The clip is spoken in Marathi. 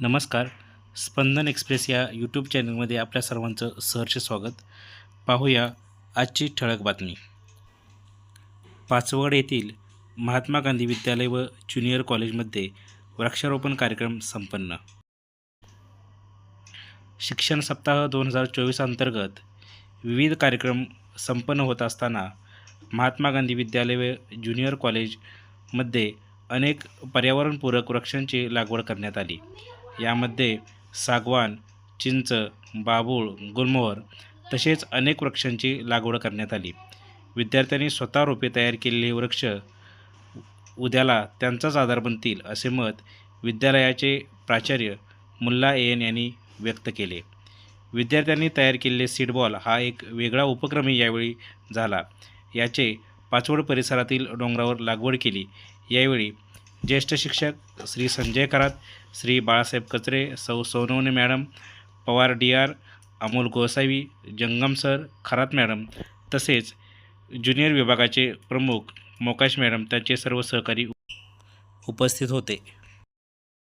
नमस्कार. स्पंदन एक्सप्रेस या यूट्यूब चॅनलमध्ये आपल्या सर्वांचं सहर्ष स्वागत. पाहूया आजची ठळक बातमी. पाचवड येथील महात्मा गांधी विद्यालय व ज्युनियर कॉलेजमध्ये वृक्षारोपण कार्यक्रम संपन्न. शिक्षण सप्ताह दोन हजार चोवीस अंतर्गत विविध कार्यक्रम संपन्न होत असताना महात्मा गांधी विद्यालय व ज्युनियर कॉलेजमध्ये अनेक पर्यावरणपूरक वृक्षांची लागवड करण्यात आली. यामध्ये सागवान चिंच बाभूळ गुलमोहर तसेच अनेक वृक्षांची लागवड करण्यात आली. विद्यार्थ्यांनी स्वतः रोपे तयार केलेले वृक्ष उद्याला त्यांचाच आधार बनतील असे मत विद्यालयाचे प्राचार्य मुल्ला एन यांनी व्यक्त केले. विद्यार्थ्यांनी तयार केलेले सीडबॉल हा एक वेगळा उपक्रमही यावेळी झाला. याचे पाचवड परिसरातील डोंगरावर लागवड केली. यावेळी ज्येष्ठ शिक्षक श्री संजय करात Shri Balasaheb Kachare Sau Sonawane madam Pawar D R Amol Gosavi Jangam sir Kharat madam तसेच ज्युनियर विभागाचे प्रमुख मोकाश मॅडम त्यांचे सर्व सहकारी उपस्थित होते.